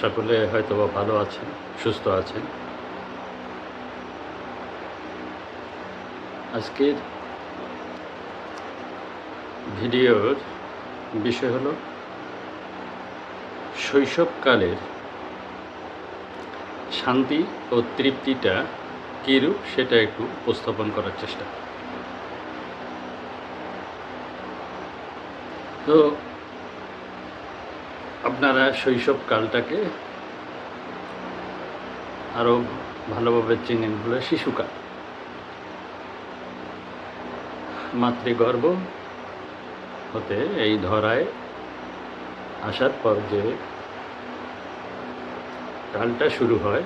সকলে হয়তো ভালো আছেন, সুস্থ আছেন। আজকের ভিডিওর বিষয় হলো শৈশবকালের শান্তি ও তৃপ্তিটা কীরূপ সেটা একটু উপস্থাপন করার চেষ্টা। তো আপনারা শৈশবকালটাকে আরও ভালোভাবে চিনেন হলো শিশুকাল। মাতৃগর্ভ হতে এই ধরায় আসার পর যে কালটা শুরু হয়,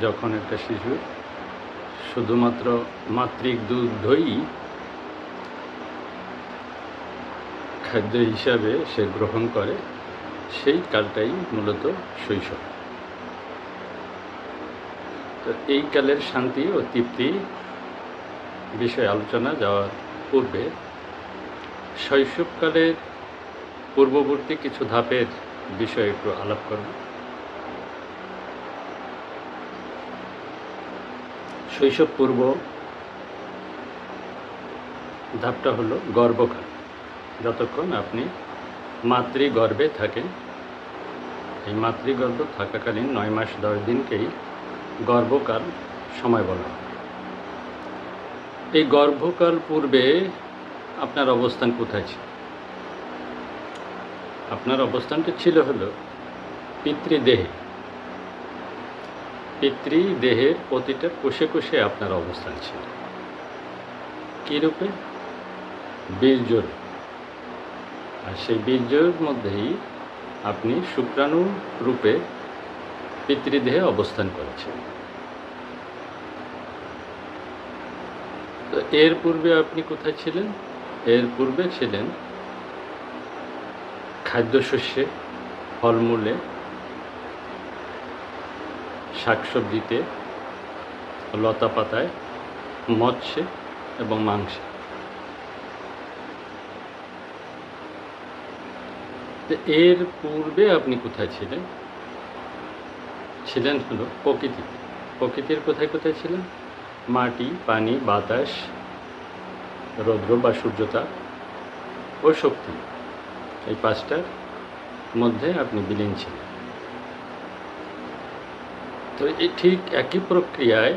যখন একটা শিশু শুধুমাত্র মাতৃক দুধই খাদ্য হিসাবে সে গ্রহণ করে, সেই কালটাই মূলত শৈশব। তো এই কালের শান্তি ও তৃপ্তি বিষয়ে আলোচনা যাওয়ার পূর্বে শৈশবকালের পূর্ববর্তী কিছু ধাপের বিষয়ে একটু আলাপ করব। শৈশব পূর্ব ধাপটা হলো গর্ভকাল। যতক্ষণ আপনি মাতৃগর্ভে থাকেন, এই মাতৃগর্ভ থাকাকালীন নয় মাস দশ দিনকেই গর্ভকাল সময় বলা হয়। এই গর্ভকাল পূর্বে আপনার অবস্থান কোথায় ছিল? আপনার অবস্থানটা ছিল হলো পিতৃদেহে। পিতৃদেহের প্রতিটা কোষে কোষে আপনার অবস্থান ছিল। কী রূপে বীর্য আর সেই বীর্যের মধ্যেই আপনি শুক্রাণু রূপে পিতৃদেহে অবস্থান করেছেন। তো এর পূর্বে আপনি কোথায় ছিলেন? এর পূর্বে ছিলেন খাদ্যশস্যে, ফলমূলে, শাকসবজিতে লতা পাতায় মৎস্যে এবং মাংসে। তো এর পূর্বে আপনি কোথায় ছিলেন? ছিলেন হলো প্রকৃতিতে। প্রকৃতির কোথায় কোথায় ছিলেন? মাটি, পানি, বাতাস, রৌদ্র বা সূর্যতা ও শক্তি। এই পাঁচটার মধ্যে আপনি বিলীন ছিলেন। তো এই ঠিক একই প্রক্রিয়ায়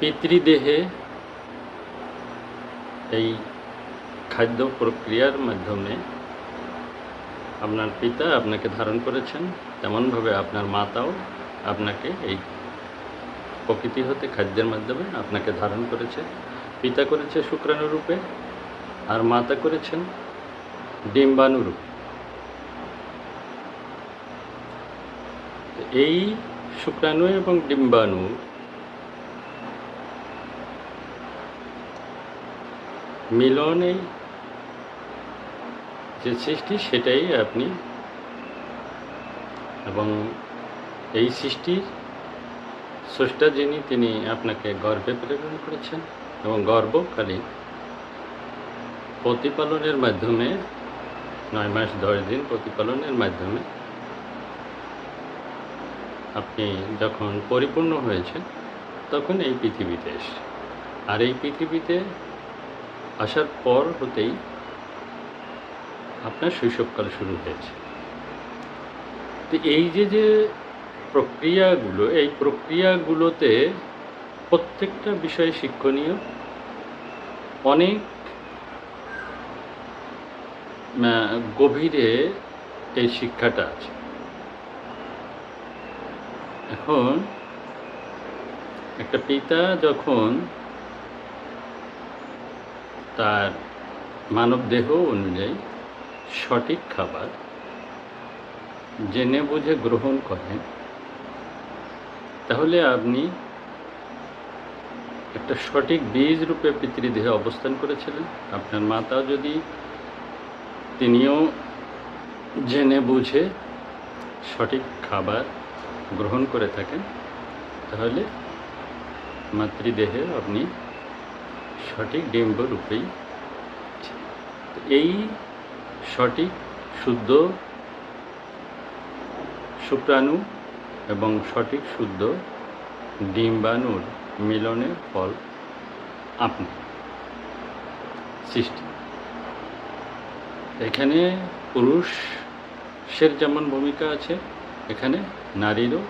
পিতৃদেহে এই খাদ্য প্রক্রিয়ার মাধ্যমে আপনার পিতা আপনাকে ধারণ করেছেন, তেমনভাবে আপনার মাতাও আপনাকে এই প্রকৃতি হতে খাদ্যের মাধ্যমে আপনাকে ধারণ করেছে। পিতা করেছে শুক্রাণু রূপে আর মাতা করেছেন ডিম্বাণু রূপে তো এই শুক্রাণু এবং ডিম্বাণু মিলনেই যে সৃষ্টি সেটাই আপনি এবং এই সৃষ্টির স্রষ্টা যিনি, তিনি আপনাকে গর্বে প্রেরণ করেছেন এবং গর্বকালীন প্রতিপালনের মাধ্যমে, নয় মাস দশ দিন প্রতিপালনের মাধ্যমে আপনি যখন পরিপূর্ণ হয়েছেন, তখন এই পৃথিবীতে এসে আর এই পৃথিবীতে আসার পর হতেই আপনার শৈশবকাল শুরু হয়েছে। তো এই যে যে প্রক্রিয়াগুলো, এই প্রক্রিয়াগুলোতে প্রত্যেকটা বিষয় শিক্ষণীয়। অনেক গভীরে এই শিক্ষাটা আছে। এখন একটা পিতা যখন তার মানব দেহ অনুযায়ী সঠিক খাবার জেনে বুঝে গ্রহণ করেন, তাহলে আপনি একটা সঠিক বীজ রূপে পিতৃদেহে অবস্থান করেছিলেন। আপনার মাতা যদি তিনিও জেনে বুঝে সঠিক খাবার গ্রহণ করে থাকেন, তাহলে মাতৃদেহে আপনি সঠিক ডিম্ব রূপেই। এই সঠিক, শুদ্ধ, শুক্রাণু এবং সঠিক, শুদ্ধ ডিম্বাণুর মিলনের ফল আপনি। সৃষ্টি। এখানে পুরুষের যেমন ভূমিকা আছে, এখানে নারীরও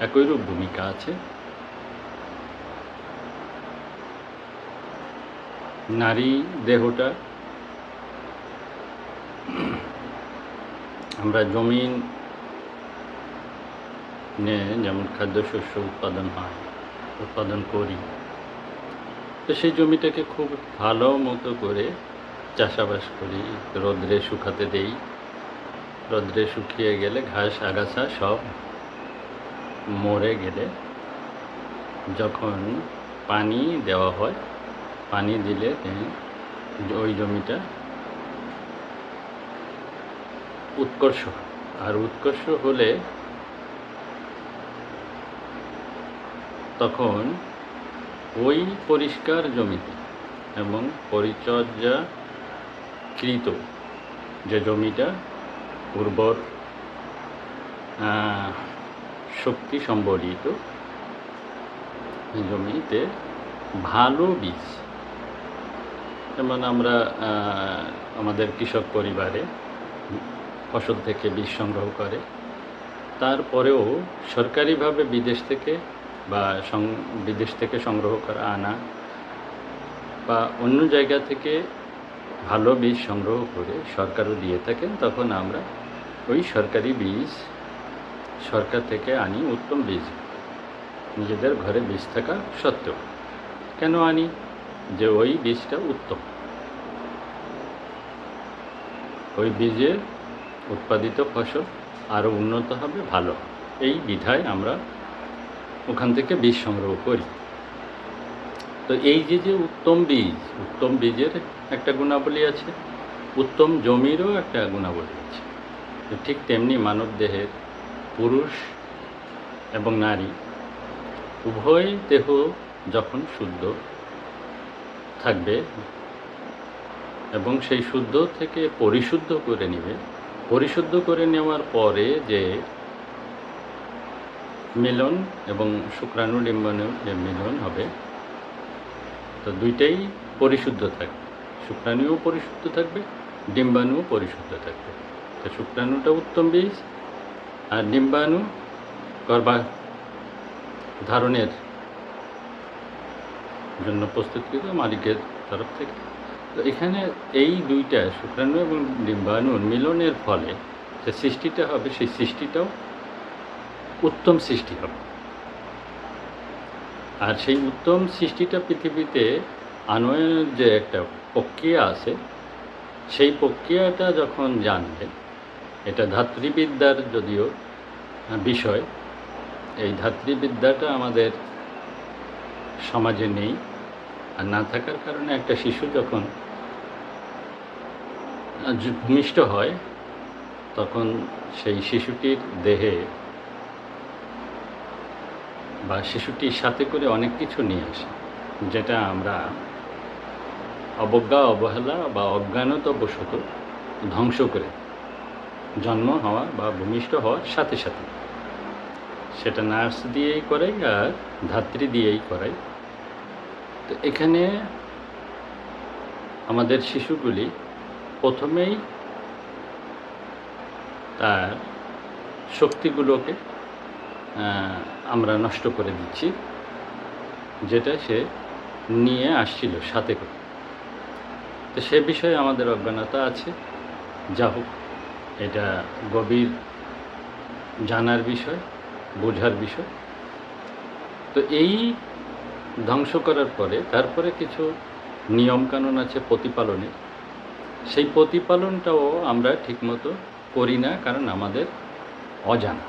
একইরূপ ভূমিকা আছে। নারী দেহটা আমরা জমিন যেমন খাদ্যশস্য উৎপাদন হয়, উৎপাদন করি। তো সেই জমিটাকে খুব ভালো মতো করে চাষাবাস করি, রোদ্রে শুকাতে দেই। রোদ্রে শুকিয়ে গেলে ঘাস, আগাছা সব মরে গেলে যখন পানি দেওয়া হয়, পানি দিলে ওই জমিটা উৎকর্ষ। আর উৎকর্ষ হলে তখন ওই পরিষ্কার জমিতে এবং পরিচর্যাকৃত যে জমিটা উর্বর শক্তি সম্বলিত জমিতে ভালো বীজ। যেমন আমরা আমাদের কৃষক পরিবারে ফসল থেকে বীজ সংগ্রহ করে। তারপরেও সরকারিভাবে বিদেশ থেকে বা বিদেশ থেকে সংগ্রহ করা, আনা বা অন্য জায়গা থেকে ভালো বীজ সংগ্রহ করে সরকারও দিয়ে থাকেন, তখন আমরা ওই সরকারি বীজ সরকার থেকে আনি উত্তম বীজ। নিজেদের ঘরে বীজ থাকা সত্ত্বেও। কেন আনি? যে ওই বীজটা উত্তম। ওই বীজের উৎপাদিত ফসল আরও উন্নত হবে, ভালো এই বিধায় আমরা ওখান থেকে বীজ সংগ্রহ করি। তো এই যে যে উত্তম বীজ, উত্তম বীজের একটা গুণাবলী আছে, উত্তম জমিরও একটা গুণাবলী আছে। ঠিক তেমনি মানব দেহের পুরুষ এবং নারী উভয় দেহ যখন শুদ্ধ থাকবে এবং সেই শুদ্ধ থেকে পরিশুদ্ধ করে নেবে পরিশুদ্ধ করে নেওয়ার পরে যে মিলন এবং শুক্রাণু ডিম্বাণুর যে মিলন হবে, তো দুইটাই পরিশুদ্ধ থাকবে। শুক্রাণুও পরিশুদ্ধ থাকবে, ডিম্বাণুও পরিশুদ্ধ থাকবে। তো শুক্রাণুটা উত্তম বীজ আর ডিম্বাণু গর্ভা ধারণের জন্য প্রস্তুতকৃত মালিকের তরফ থেকে। তো এখানে এই দুইটা শুক্রাণু এবং ডিম্বাণুর মিলনের ফলে যে সৃষ্টিটা হবে, সেই সৃষ্টিটাও উত্তম সৃষ্টি হবে। আর সেই উত্তম সৃষ্টিটা পৃথিবীতে আনয়নের যে একটা প্রক্রিয়া আছে, সেই প্রক্রিয়াটা যখন জানবে, এটা ধাত্রীবিদ্যার যদিও বিষয়, এই ধাত্রীবিদ্যাটা আমাদের সমাজে নেই আর না থাকার কারণে একটা শিশু যখন ভূমিষ্ঠ হয়, তখন সেই শিশুটির দেহে বা শিশুটির সাথে করে অনেক কিছু নিয়ে আসে, যেটা আমরা অবজ্ঞা, অবহেলা বা অজ্ঞানতাবশত ধ্বংস করে জন্ম হওয়া বা ভূমিষ্ঠ হওয়ার সাথে সাথে। সেটা নার্স দিয়েই করাই আর ধাত্রী দিয়েই করাই তো এখানে আমাদের শিশুগুলি প্রথমেই তার শক্তিগুলোকে আমরা নষ্ট করে দিচ্ছি, যেটা সে নিয়ে আসছিল সাথে করে। তো সে বিষয়ে আমাদের অজ্ঞানতা আছে। যা হোক, এটা গভীর জানার বিষয়, বোঝার বিষয়। তো এই ধ্বংস করার পরে তারপরে কিছু নিয়মকানুন আছে প্রতিপালনের। সেই প্রতিপালনটাও আমরা ঠিকমতো করি না, কারণ আমাদের অজানা।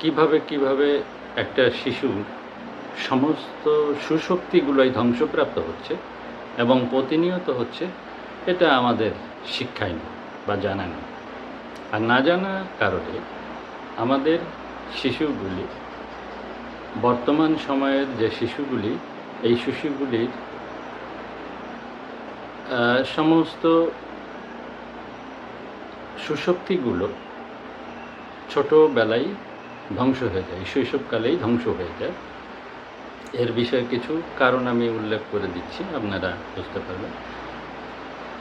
কীভাবে কীভাবে একটা শিশু সমস্ত সুশক্তিগুলোই ধ্বংসপ্রাপ্ত হচ্ছে এবং প্রতিনিয়ত হচ্ছে, এটা আমাদের শিক্ষায় নেই বা জানা নেই। আর না জানার কারণে আমাদের শিশুগুলি, বর্তমান সময়ের যে শিশুগুলি, এই শিশুগুলির সমস্ত সুশক্তিগুলো ছোটোবেলায় ধ্বংস হয়ে যায়, শৈশবকালেই ধ্বংস হয়ে যায়। এর বিষয়ে কিছু কারণ আমি উল্লেখ করে দিচ্ছি, আপনারা বুঝতে পারবেন।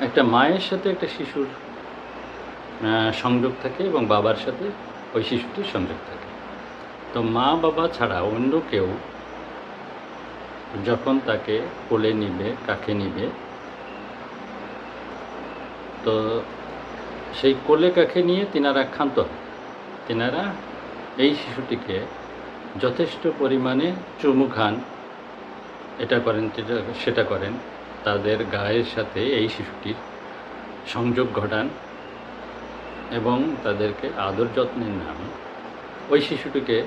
একটা মায়ের সাথে একটা শিশুর সংযোগ থাকে এবং বাবার সাথে ওই শিশুটির সংযোগ থাকে। তো মা বাবা ছাড়া অন্য কেউ যখন তাকে কোলে নিবে কাকে নিবে তো সেই কোলে কাকে নিয়ে তিনারা ক্ষান্ত। তিনারা এই শিশুটিকে যথেষ্ট পরিমাণে চুমু খান। এটা করেন সেটা- করেন। তাদের গায়ের সাথে এই শিশুটির সংযোগ ঘটান এবং তাদেরকে আদর যত্নের নামে ওই শিশুটিকে,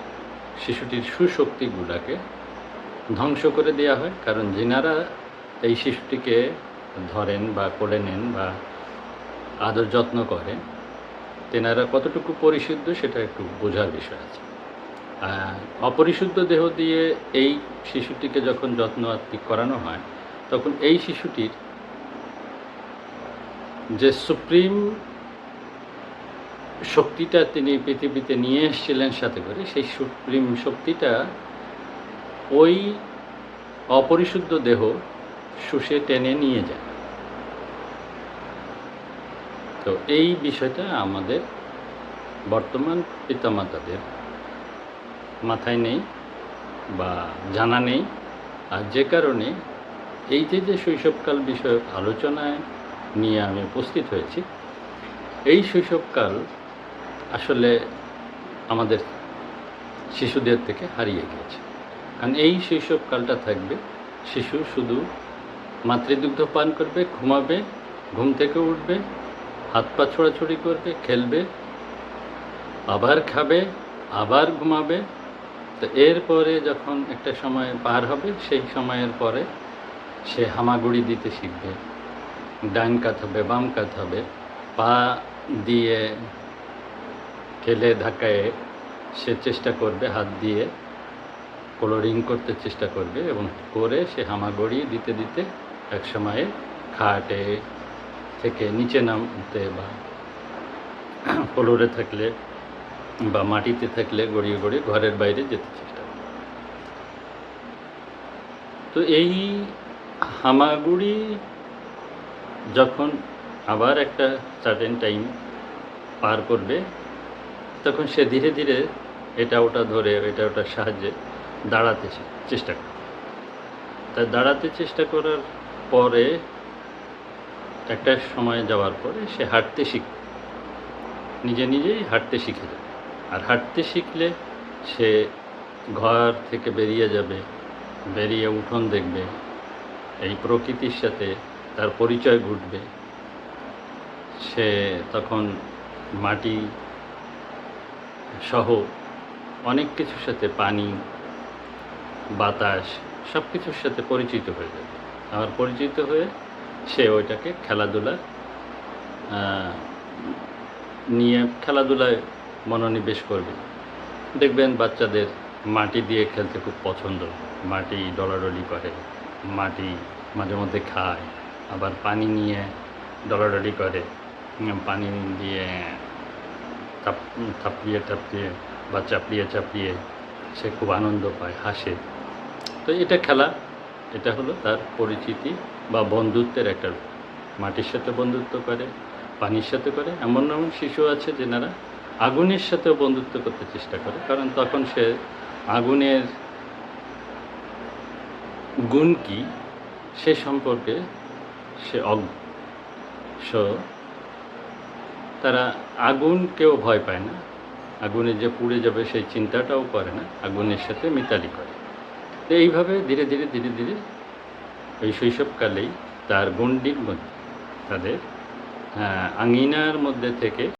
শিশুটির সুশক্তিগুলাকে ধ্বংস করে দেওয়া হয়। কারণ যিনারা এই শিশুটিকে ধরেন বা কোলে নেন বা আদর যত্ন করেন তেনারা কতটুকু পরিশুদ্ধ সেটা একটু বোঝার বিষয় আছে। অপরিশুদ্ধ দেহ দিয়ে এই শিশুটিকে যখন যত্ন আত্মি করানো হয়, তখন এই শিশুটির যে সুপ্রিম শক্তিটা তিনি পৃথিবীতে নিয়ে এসেছিলেন সাথে করে, সেই সুপ্রিম শক্তিটা ওই অপরিশুদ্ধ দেহ শুষে টেনে নিয়ে যায়। তো এই বিষয়টা আমাদের বর্তমান পিতামাতাদের মাথায় নেই বা জানা নেই। আর যে কারণে এই যে যে শৈশবকাল বিষয়ক আলোচনায় নিয়ে আমি উপস্থিত হয়েছি, এই শৈশবকাল আসলে আমাদের শিশুদের থেকে হারিয়ে গিয়েছে। কারণ এই শৈশবকালটা থাকবে, শিশু শুধু মাতৃদুগ্ধ পান করবে, ঘুমাবে, ঘুম থেকে উঠবে হাত পা ছোড়াছড়ি করবে, খেলবে, আবার খাবে, আবার ঘুমাবে। তো এরপরে যখন একটা সময় পার হবে, সেই সময়ের পরে সে হামাগুড়ি দিতে শিখবে। ডান কাত হবে, বাম কাত হবে। পা দিয়ে ঠেলে ধাক্কায় সে চেষ্টা করবে, হাত দিয়ে কলোরিং করতে চেষ্টা করবে এবং করে সে হামাগুড়ি দিতে দিতে এক সময়ে খাটে। থেকে নিচে নামতে বা ফ্লোরে থাকলে বা মাটিতে থাকলে গড়িয়ে গড়িয়ে ঘরের বাইরে যেতে চেষ্টা করে। তো এই হামাগুড়ি যখন আবার একটা সার্টেন টাইম পার করবে, তখন সে ধীরে ধীরে এটা ওটা ধরে এটা ওটার সাহায্যে দাঁড়াতে চেষ্টা করে তা দাঁড়াতে চেষ্টা করার পরে একটা সময় যাওয়ার পরে সে হাঁটতে শিখ, নিজে নিজেই হাঁটতে শিখে যাবে আর হাঁটতে শিখলে সে ঘর থেকে বেরিয়ে যাবে, বেরিয়ে উঠোন দেখবে, এই প্রকৃতির সাথে তার পরিচয় ঘটবে। সে তখন মাটি সহ অনেক কিছুর সাথে পানি, বাতাস সব কিছুর সাথে পরিচিত হয়ে যাবে। আবার পরিচিত হয়ে সে ওইটাকে খেলাধুলা নিয়ে খেলাধুলায় মনোনিবেশ করবে। দেখবেন বাচ্চাদের মাটি দিয়ে খেলতে খুব পছন্দ। মাটি ডলাডলি করে, মাটি মাঝে মধ্যে খায়, আবার পানি নিয়ে ডলাডলি করে পানি দিয়ে থাপ থাপড়িয়ে টাপড়িয়ে বা চাপড়িয়ে চাপড়িয়ে সে খুব আনন্দ পায়, হাসে। তো এটা খেলা, এটা হলো তার পরিচিতি। বা বন্ধুত্বের একটা। মাটির সাথে বন্ধুত্ব করে, পানির সাথে করে, এমন এমন শিশু আছে যেনারা আগুনের সাথেও বন্ধুত্ব করতে চেষ্টা করে। কারণ তখন সে আগুনের গুণ কি, সে সম্পর্কে সে অজ্ঞ। সো তারা আগুনকেও ভয় পায় না। আগুনে যে পুড়ে যাবে সেই চিন্তাটাও করে না। আগুনের সাথে মিতালি করে। তো এইভাবে ধীরে ধীরে ধীরে ধীরে ওই শৈশবকালেই তার গণ্ডির মধ্যে তাদের আঙিনার মধ্যে থেকে